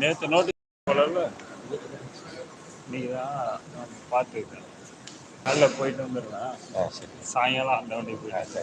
நேற்று நோட்டீஸ் போடல. நீ தான் பார்த்துருக்கேன். காலைல போயிட்டு வந்துடுறேன் சாயங்காலம் அந்த வண்டி ஆ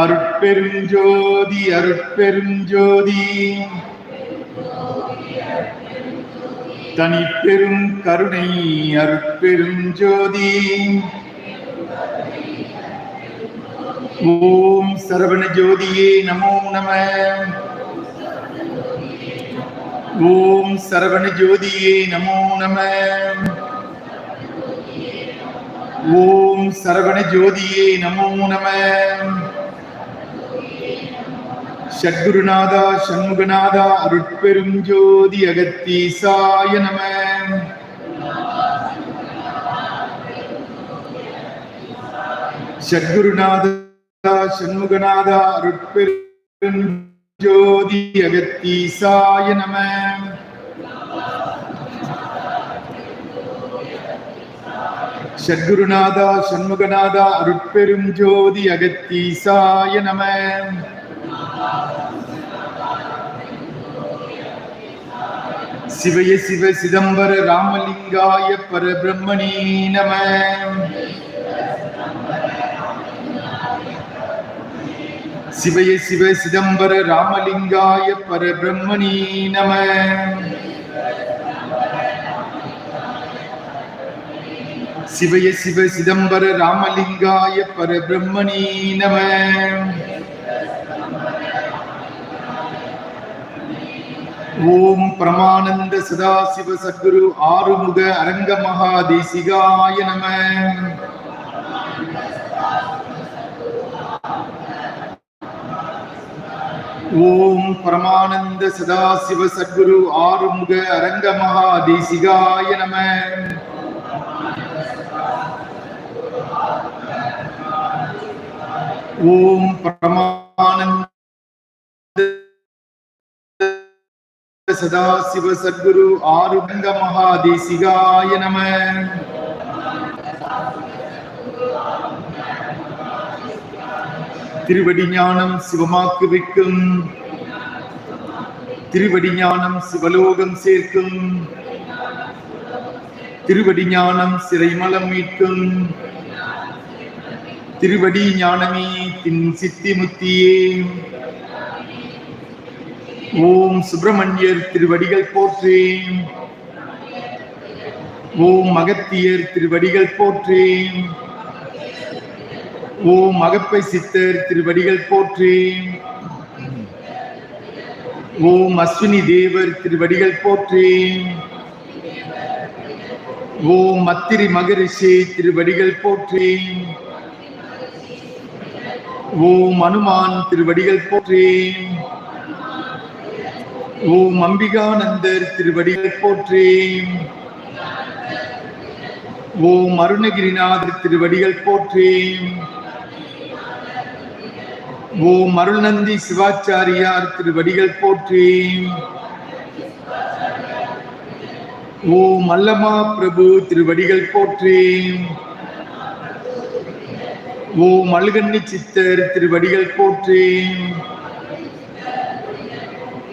அருட்பெருஞ்சோதி அருட்பெருஞ்சோதி. தனிப்பெரும் கருணை அருட்பெருஞ்சோதி. ஓம் சரவண ஜோதியே நமோ நம. ஓம் சரவண ஜோதியே நமோ நம. ஓம் சரவண ஜோதியே நமோ நம. சத்குருநாதா சண்முகநாதா அருட்பெரும் ஜோதி அகத்தீசாய நம. சத்குருநாதா சண்முகநாதா அருட்பெரும் ஜோதி அகத்தீசாய நம. சத்குருநாதா சண்முகநாதா அருட்பெரும் ஜோதி அகத்தீசாய நம. சிவய சிவ சிதம்பர ராமலிங்காய பரபிரம்மணே நம. சிவய சிவ சிதம்பர ராமலிங்காய பரபிரம்மணே நம. சிவய சிவ சிதம்பர ராமலிங்காய பரபிரம்மணே நம. ஓம் பிரமானந்த சதாசிவ சத்குரு ஆறுமுக அரங்க மகாதேசிகாய நம. ஓம் பிரமானந்த சதாசிவ சத்குரு ஆறுமுக அரங்க மகாதேசிகாய நம. ஓம் பிரமானந்த சதாசிவ சத்குரு ஆறுங்க மகாதேசிகாய நம. திருவடி ஞானம் சிவமாக்கு வைக்கும் திருவடி ஞானம் சிவலோகம் சேர்க்கும். திருவடி ஞானம் சிறைமலம் மீட்கும். திருவடி ஞானமே தின் சித்தி முத்தியே. ஓம் சுப்பிரமணியர் திருவடிகள் போற்றேன் ஓம் மகத்தியர் திருவடிகள் போற்றேன் ஓம் மகப்பை சித்தர் திருவடிகள் போற்றேன் ஓம் அஸ்வினி தேவர் திருவடிகள் போற்றேன் ஓம் மத்திரி மகரிஷி திருவடிகள் போற்றேன் ஓம் அனுமான் திருவடிகள் போற்றேன் ஓம் அம்பிகானந்தர் திருவடிகள் போற்றேன். ஓம் அருணகிரிநாதர் திருவடிகள் போற்றேன். ஓம் அருள்நந்தி சிவாச்சாரியார் திருவடிகள் போற்றி ஓம் அல்லமா பிரபு திருவடிகள் போற்றி ஓம் அழுகண்ணி சித்தர் திருவடிகள் போற்றேன்.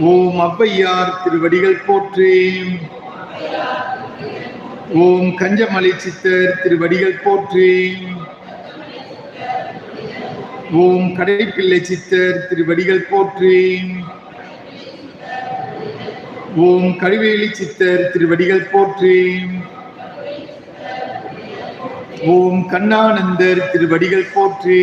ஓம் ஔவையார் திருவடிகள் போற்றி. ஓம் கஞ்சமலை சித்தர் திருவடிகள் போற்றி. ஓம் கடைப்பிள்ளை சித்தர் திருவடிகள் போற்றி. ஓம் கழிவேலி சித்தர் திருவடிகள் போற்றி. ஓம் கண்ணானந்தர் திருவடிகள் போற்றி.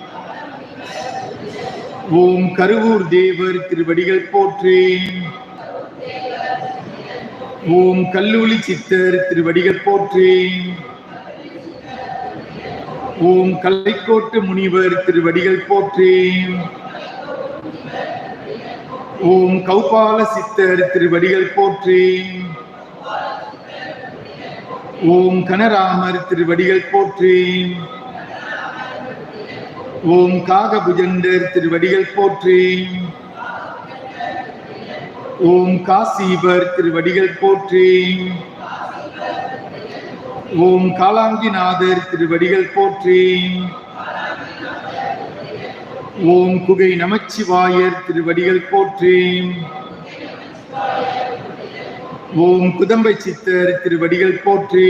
ஓம் கருவூர் தேவர் திருவடிகள் போற்றேன் ஓம் கல்லூலி சித்தர் திருவடிகள் போற்றேன் ஓம் கலைக்கோட்டு முனிவர் திருவடிகள் போற்றேன் ஓம் கௌபால சித்தர் திருவடிகள் போற்றேன் ஓம் கனராமர் திருவடிகள் போற்றேன் ஓம் காகபுஜண்டர் திருவடிகள் போற்றி. ஓம் காசீபர் திருவடிகள் போற்றி. ஓம் காலாங்கிநாதர் திருவடிகள் போற்றி. ஓம் குகை நமச்சிவாயர் திருவடிகள் போற்றி. ஓம் குதம்பை சித்தர் திருவடிகள் போற்றி.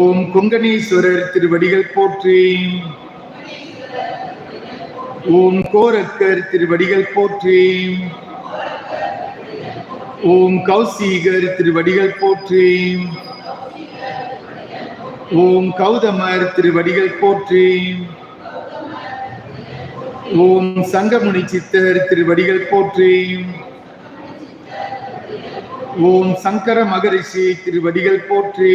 ஓம் கொங்கணீஸ்வரர் திருவடிகள் போற்றி. ஓம் கோரக்கர் திருவடிகள் போற்றி. ஓம் கௌசீகர் திருவடிகள் போற்றி. ஓம் கௌதமர் திருவடிகள் போற்றி. ஓம் சங்கமுனி சித்தர் திருவடிகள் போற்றி. ஓம் சங்கர மகரிஷி திருவடிகள் போற்றி.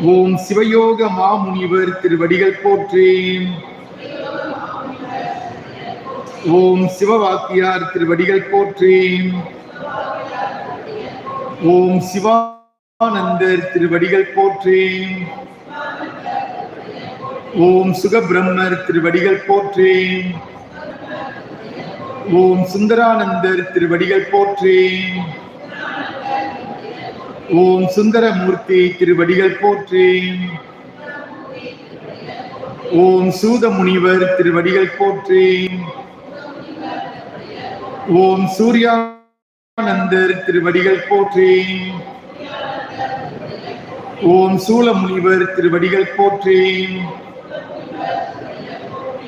ஓம் சிவயோக மாமுனிவர் திருவடிகள் போற்றி. ஓம் சிவவாக்கியார் திருவடிகள் போற்றி. ஓம் சிவானந்தர் திருவடிகள் போற்றி. ஓம் சுகபிரம்மர் திருவடிகள் போற்றி. ஓம் சுந்தரானந்தர் திருவடிகள் போற்றி. ஓம் சுந்தரமூர்த்தி திருவடிகள் போற்றி. ஓம் சூத முனிவர் திருவடிகள் போற்றி. ஓம் சூர்யானந்தர் திருவடிகள் போற்றி. ஓம் சூலமுனிவர் திருவடிகள் போற்றி.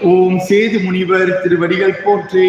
ஓம் சேது முனிவர் திருவடிகள் போற்றி.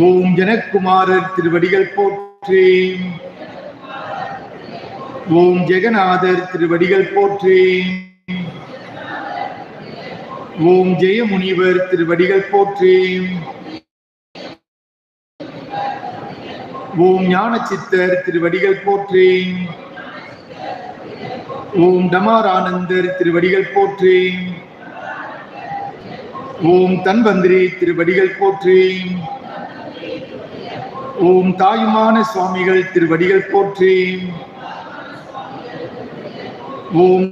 ஓம் ஜனக்குமாரர் திருவடிகள் போற்றி. ஓம் ஜெகநாதர் திருவடிகள் போற்றி. ஓம் ஜெயமுனிவர் திருவடிகள் போற்றி. ஓம் ஞான சித்தர் திருவடிகள் போற்றி. ஓம் டமாரானந்தர் திருவடிகள் போற்றி. ஓம் தன்வந்திரி திருவடிகள் போற்றி. ஓம் தாயுமான சுவாமிகள் திருவடிகள் போற்றி. ஓம்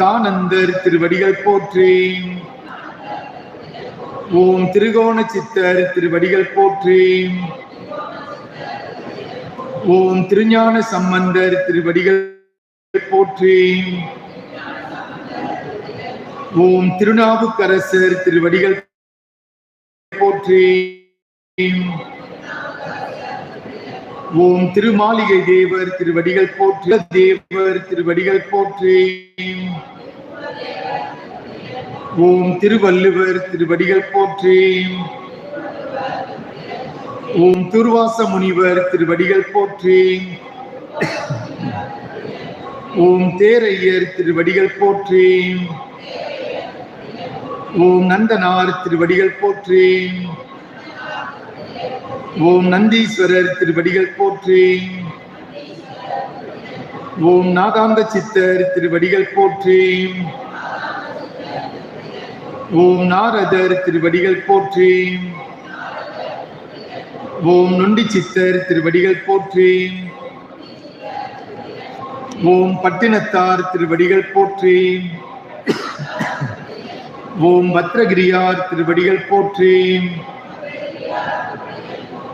தானந்தர் திருவடிகள் போற்றி. ஓம் திருகோண சித்தர் திருவடிகள் போற்றி. ஓம் திருஞான சம்பந்தர் திருவடிகள் போற்றி. ஓம் திருநாவுக்கரசர் திருவடிகள் போற்றி. ஓம் திருமாளிகை தேவர் திருவடிகள் போற்று தேவர் திருவடிகள் போற்றி. ஓம் திருவள்ளுவர் திருவடிகள் போற்றி. ஓம் துர்வாச முனிவர் திருவடிகள் போற்றி. ஓம் தேரையர் திருவடிகள் போற்றி. ஓம் நந்தனார் திருவடிகள் போற்றேன் ஓம் நந்தீஸ்வரர் திருவடிகள் போற்றி. ஓம் நாகாந்த சித்தர் திருவடிகள் போற்றி. ஓம் நாரதர் திருவடிகள் போற்றி. ஓம் நொண்டி சித்தர் திருவடிகள் போற்றி. ஓம் பட்டினத்தார் திருவடிகள் போற்றி. ஓம் பத்ரகிரியார் திருவடிகள் போற்றி.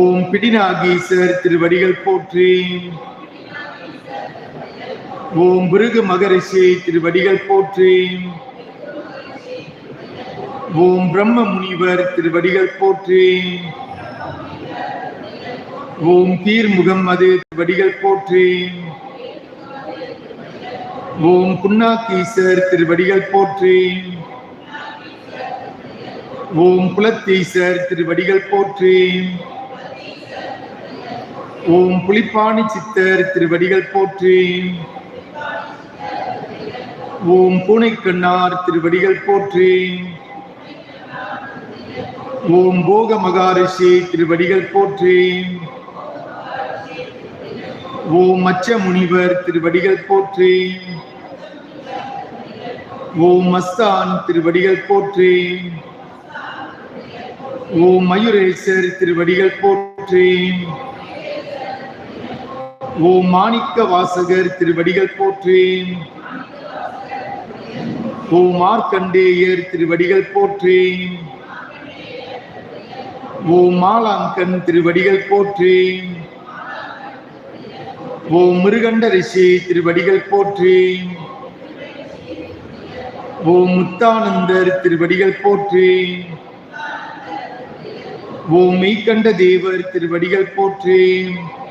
ஓம் பிடிநாகீசர் திருவடிகள் போற்றி. ஓம் பிருகு மகரிஷி திருவடிகள் போற்றி. ஓம் பிரம்ம முனிவர் திருவடிகள் போற்றி. ஓம் பீர் முகம்மது திருவடிகள் போற்றி. ஓம் புன்னாக்கீசர் திருவடிகள் போற்றி. ஓம் குலத்தீசர் திருவடிகள் போற்றி. ஓம் புலிப்பாணி சித்தர் திருவடிகள் போற்றி. ஓம் பூனைக்கண்ணார் திருவடிகள் போற்றி. ஓம் போக மகாரிஷி திருவடிகள் போற்றி. ஓம் மச்ச முனிவர் திருவடிகள் போற்றி. ஓம் மஸ்தான் திருவடிகள் போற்றி. ஓம் மயூரேசர் திருவடிகள் போற்றி. ஓ மாணிக்க வாசகர் திருவடிகள் போற்றேன். ஓ மார்க்கண்டேயர் திருவடிகள் போற்றேன். ஓ மாலாங்கன் திருவடிகள் போற்றேன். ஓ மிருகண்ட ரிஷி திருவடிகள் போற்றேன். ஓ முத்தானந்தர் திருவடிகள் போற்றேன். ஓ மெய்கண்ட தேவர் திருவடிகள் போற்றேன்.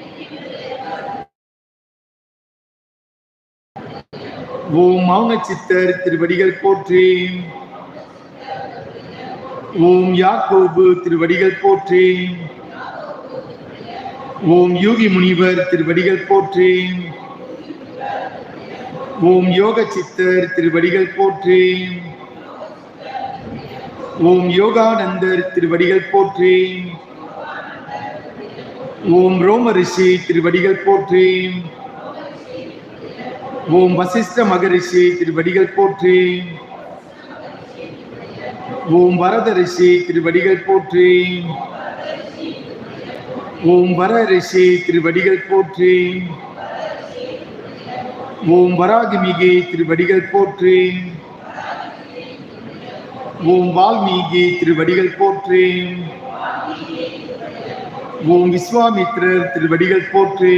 ஓம் மௌன சித்தர் திருவடிகள் போற்றி. ஓம் யாக்கோபு திருவடிகள் போற்றி. ஓம் யோகி முனிவர் திருவடிகள் போற்றி. ஓம் யோக சித்தர் திருவடிகள் போற்றி. ஓம் யோகானந்தர் திருவடிகள் போற்றி. ஓம் ரோம ரிஷி திருவடிகள் போற்றி. ஓம் வசிஷ்ட மகரிஷி திருவடிகள் போற்றி. ஓம் வரத ரிஷி திருவடிகள் போற்றி. ஓம் வர ரிஷி திருவடிகள் போற்றி. ஓம் வராகிமிகி திருவடிகள் போற்றி. ஓம் வால்மீகி திருவடிகள் போற்றி. ஓம் விஸ்வாமித்ரர் திருவடிகள் போற்றி.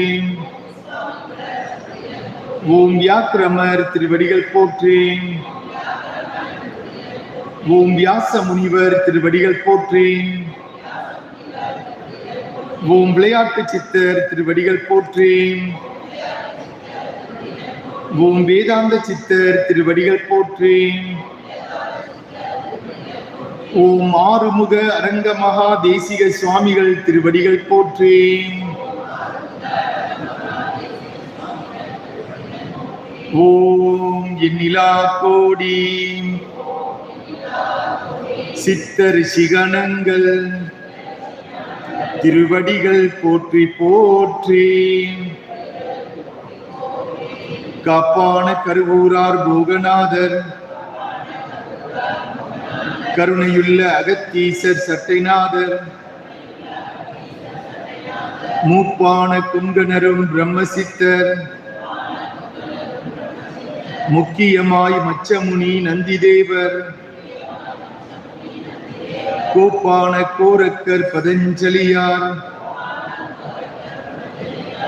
ஓம் வியாக்கிரமர் திருவடிகள் போற்றேன். ஓம் வியாச முனிவர் திருவடிகள் போற்றேன். ஓம் விளையாட்டு சித்தர் திருவடிகள் போற்றேன். ஓம் வேதாந்த சித்தர் திருவடிகள் போற்றேன். ஓம் ஆறுமுக அரங்க மகா தேசிக சுவாமிகள் திருவடிகள் போற்றேன். ஓம் எண்ணிலா கோடி. சித்தர் சிகணங்கள் திருவடிகள் போற்றி போற்றி. காப்பான கருவூரார் போகநாதர். கருணையுள்ள அகத்தீசர் சட்டைநாதர். மூப்பான குங்கணரும் பிரம்மசித்தர். முக்கியமாய் மச்சமுனி நந்திதேவர். கோப்பான கோரக்கர் பதஞ்சலியார்.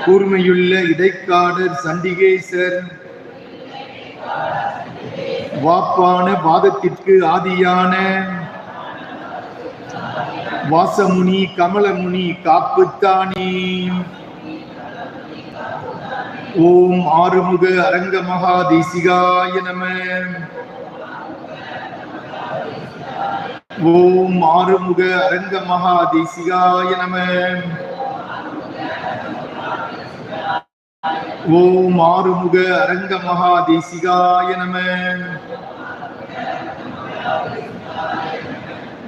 கூர்மையுள்ள இடைக்காடர் சண்டிகேசர். வாப்பான வாதத்திற்கு ஆதியான. வாசமுனி கமலமுனி காப்புத்தானி. ஓம் ஆறுமுக அரங்க மகா தேசிகாய நம. ஓம் ஆறுமுக அரங்க மகா தேசிகாய நம. ஓம் ஆறுமுக அரங்க மகா தேசிகாய நம.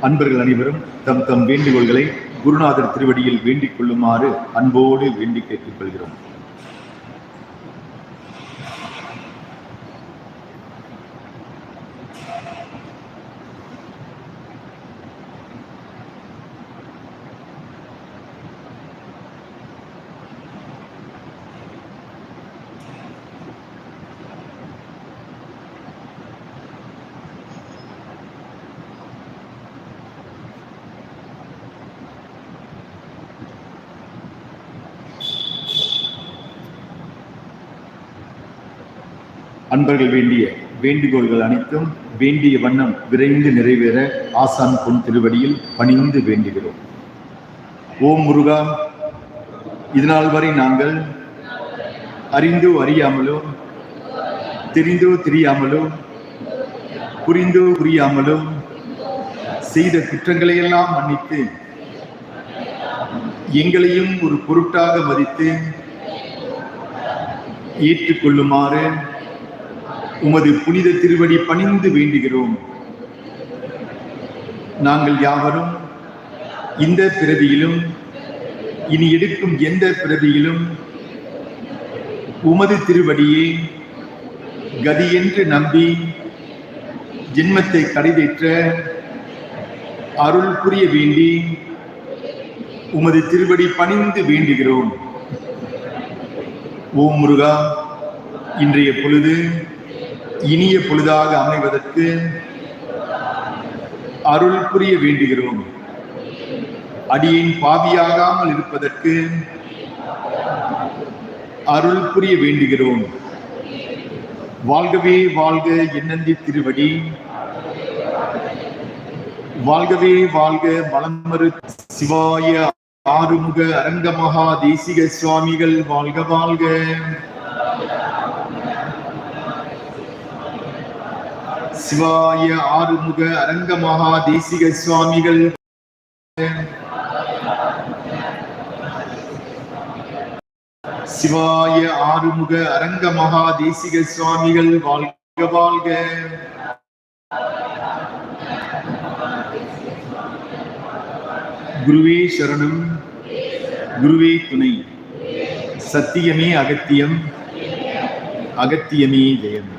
அன்பர்கள் அனைவரும் தம் தம் வேண்டுகோள்களை குருநாதர் திருவடியில் வேண்டிக் கொள்ளுமாறு அன்போடு வேண்டி கேட்டுக் கொள்கிறோம். அன்பர்கள் வேண்டிய வேண்டுகோள்கள் அனைத்தும் வேண்டிய வண்ணம் விரைந்து நிறைவேற ஆசான் பொன் திருவடியில் பணிந்து வேண்டுகிறோம். ஓம் முருகா இதுநாள் வரை நாங்கள் அறிந்தோ அறியாமலோ தெரிந்தோ தெரியாமலோ புரிந்தோ புரியாமலோ செய்த குற்றங்களையெல்லாம் மன்னித்து எங்களையும் ஒரு பொருட்டாக மதித்து ஏற்றுக்கொள்ளுமாறு உமது புனித திருவடி பணிந்து வேண்டுகிறோம். நாங்கள் யாவரும் இந்த பிறவியிலும் இனி எடுக்கும் எந்த பிறவியிலும் உமது திருவடியே கதி என்று நம்பி ஜென்மத்தை கடிதேற்ற அருள் புரிய வேண்டி உமது திருவடி பணிந்து வேண்டுகிறோம். ஓம் முருகா இன்றைய பொழுது இனிய பொழுதாக அமைவதற்கு அருள் புரிய வேண்டுகிறோம். அடியின் பாவியாகாமல் இருப்பதற்கு அருள் புரிய வேண்டுகிறோம். வாழ்கவே வாழ்க என்னந்தி திருவடி. வாழ்கவே வாழ்க மலமரு சிவாய ஆறுமுக அரங்க மகா தேசிக சுவாமிகள் வாழ்க வாழ்க. சிவாய ஆறுமுக அரங்க மகா தேசிக சுவாமிகள். சிவாய ஆறுமுக அரங்க மகா தேசிக சுவாமிகள் வாழ்க வாழ்க. குருவே சரணம். குருவே துணை. சத்தியமே அகத்தியம். அகத்தியமே ஜெயம்.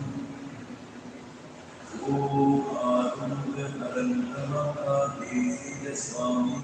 آدم کرن کرا سوامی